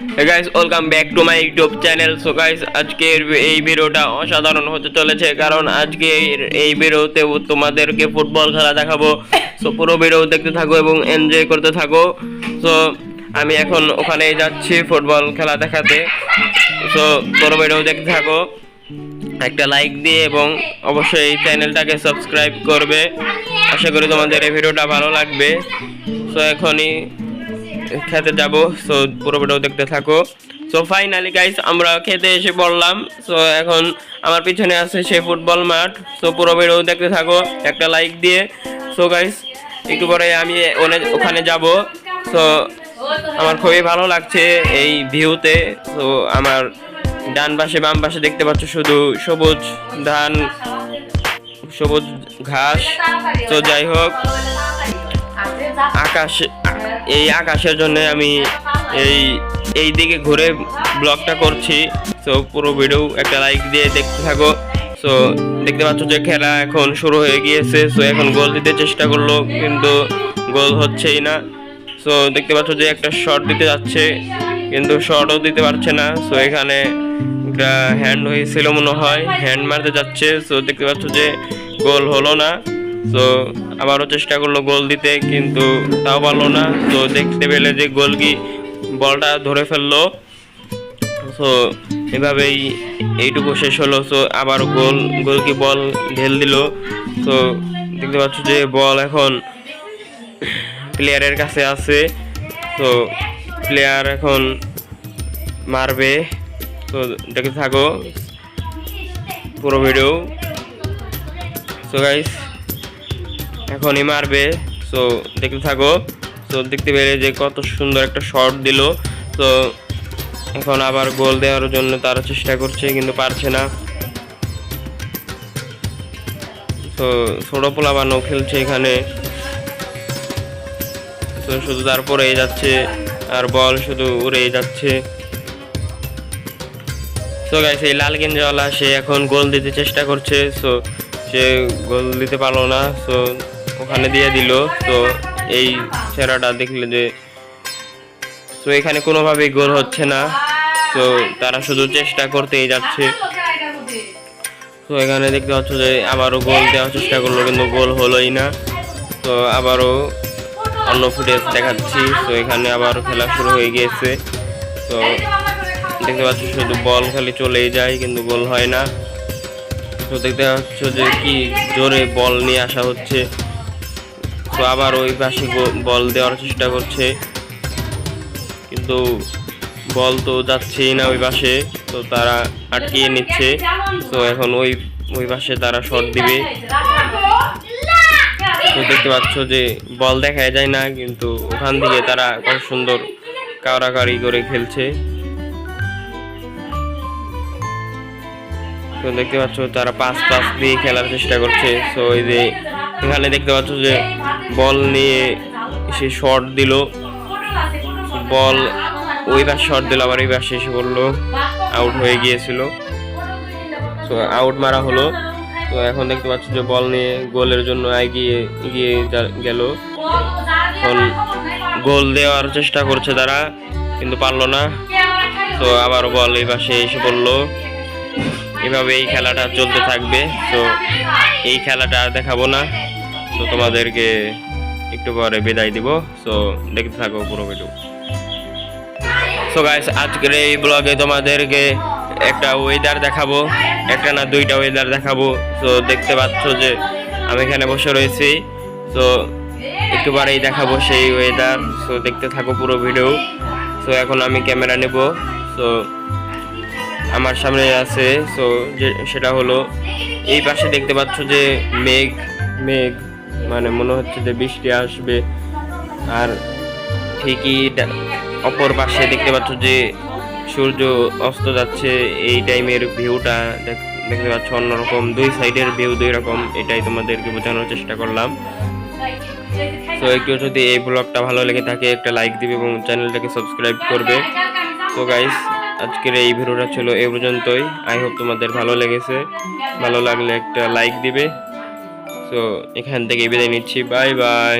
Guys welcome back to my YouTube channel so guys আজকের এই ভিডিওটা অসাধারণ হতে চলেছে, কারণ আজকে এই ভিডিওতে তোমাদেরকে ফুটবল খেলা দেখাবো। সো পুরো ভিডিও দেখতে থাকো এবং এনজয় করতে থাকো। সো আমি এখন ওখানে যাচ্ছি ফুটবল খেলা দেখাতে। সো পুরো ভিডিও দেখতে থাকো। একটা লাইক দিয়ে এবং অবশ্যই এই চ্যানেলটাকে সাবস্ক্রাইব করবে। আশা করি তোমাদের এই ভিডিওটা ভালো লাগবে। সো এখনই খেতে যাব সো পুরো ভিডিও দেখতে থাকো। সো ফাইনালি গাইস আমরা খেতে এসে পড়লাম। সো এখন আমার পিছনে আছে সে ফুটবল মাঠ। সো পুরো ভিডিও দেখতে থাকো, একটা লাইক দিয়ে। সো গাইস একটু পরে আমি ওখানে যাব। সো আমার খুবই ভালো লাগছে এই ভিউতে তো আমার ডান পাশে, বাম পাশে দেখতে পাচ্ছ শুধু সবুজ ধান, সবুজ ঘাস। তো যাই হোক, আকাশ এই আকাশের জন্য আমি এই এই দিকে ঘুরে ব্লগটা করছি। তো পুরো ভিডিও একটা লাইক দিয়ে দেখতে থাকো। সো দেখতে পাচ্ছ যে খেলা এখন শুরু হয়ে গিয়েছে। সো এখন গোল দিতে চেষ্টা করল, কিন্তু গোল হচ্ছেই না। সো দেখতে পাচ্ছ যে একটা শট দিতে যাচ্ছে, কিন্তু শটও দিতে পারছে না। সো এখানে একটা হ্যান্ড হয়েছিল মনে হয় হ্যান্ড মারতে যাচ্ছে। সো দেখতে পাচ্ছ যে গোল হলো না। তো আবারও চেষ্টা করল গোল দিতে, কিন্তু তাও পারল না। তো দেখতে পেলে যে গোল কি বলটা ধরে ফেলল। তো এভাবেই এইটুকু শেষ হলো। তো আবার গোল গোল কি বল ঢেল দিল। তো দেখতে পাচ্ছ যে বল এখন প্লেয়ারের কাছে আছে। তো প্লেয়ার এখন মারবে। তো দেখতে থাকো পুরো ভিডিও সো গাইস এখনই মারবে। সো দেখতে থাকো। তো দেখতে পেলে যে কত সুন্দর একটা শট দিল। তো এখন আবার গোল দেওয়ার জন্য তারা চেষ্টা করছে, কিন্তু পারছে না। তো ছোট পোলাবানও খেলছে এখানে। তো শুধু তারপরেই যাচ্ছে, আর বল শুধু উড়েই যাচ্ছে। তো গাইস এই লাল গেঞ্জাওয়ালা, সে এখন গোল দিতে চেষ্টা করছে। সো সে গোল দিতে পারল না। সো ওখানে দিয়ে দিল। তো এই ছেঁড়াটা দেখলে যে, তো এখানে কোনোভাবেই গোল হচ্ছে না। তো তারা শুধু চেষ্টা করতেই যাচ্ছে। তো এখানে দেখতে পাচ্ছ যে, আবারও গোল দেওয়ার চেষ্টা করল, কিন্তু গোল হলোই না। তো আবারও অন্য ফুটেজ দেখাচ্ছি। তো এখানে আবার খেলা শুরু হয়ে গিয়েছে। তো দেখতে পাচ্ছ শুধু বল খালি চলেই যায়, কিন্তু গোল হয় না। তো দেখতে পাচ্ছ যে, কি জোরে বল নিয়ে আসা হচ্ছে। তো আবার ওই পাশে বল দেওয়ার চেষ্টা করছে। কিন্তু বল তো যাচ্ছেই না ওই পাশে, তো তারা আটকিয়ে নিচ্ছে। তো এখন ওই ওই পাশে তারা শট দিবে। তো দেখতে পাচ্ছ যে বল দেখা যায় না, কিন্তু ওখান থেকে তারা কত সুন্দর কারাকারি করে খেলছে। তো দেখতে পাচ্ছ তারা পাস পাস দিয়ে খেলার চেষ্টা করছে। তো এই যে এখানে দেখতে পাচ্ছ যে বল নিয়ে সে শট দিল। বল, ওই পাশে শট দিল, আবার এই পাশে এসে পড়ল আউট হয়ে গিয়েছিল। তো আউট মারা হলো। তো এখন দেখতে পাচ্ছ যে বল নিয়ে গোলের জন্য এগিয়ে এগিয়ে যা- গেল। এখন গোল দেওয়ার চেষ্টা করছে তারা, কিন্তু পারল না। তো আবার বল এই পাশে এসে পড়ল এভাবে এই খেলাটা চলতে থাকবে। তো এই খেলাটা আর দেখাবো না। তো তোমাদেরকে একটু পরে বিদায় দিব। সো দেখতে থাকো পুরো ভিডিও সো গাইস আজকের এই ব্লগে তোমাদেরকে একটা ওয়েদার দেখাবো। একটা না দুইটা ওয়েদার দেখাবো। তো দেখতে পাচ্ছ যে আমি এখানে বসে রয়েছি। তো একটু পরেই দেখাবো সেই ওয়েদার সো দেখতে থাকো পুরো ভিডিও সো এখন আমি ক্যামেরা নেব। সো আমার সামনে আছে। সো যে, সেটা হলো এই পাশে দেখতে পাচ্ছ যে মেঘ মেঘ। মানে মনে হচ্ছে যে বৃষ্টি আসবে। আর ঠিকই অপর পাশে দেখতে পাচ্ছ যে সূর্য অস্ত যাচ্ছে, এই টাইমের ভিউটা দেখতে পাচ্ছ অন্যরকম। দুই সাইডের ভিউ দুই রকম, এটাই তোমাদেরকে বোঝানোর চেষ্টা করলাম। তো একটু যদি এই ব্লগটা ভালো লেগে থাকে, একটা লাইক দিবে এবং চ্যানেলটাকে সাবস্ক্রাইব করবে। তো গাইস আজকের এই ভিডিওটা ছিল এই পর্যন্তই। আই হোপ তোমাদের ভালো লেগেছে। ভালো লাগলে একটা লাইক দিবে। তো এখান থেকে বিদায় নিচ্ছি। Bye bye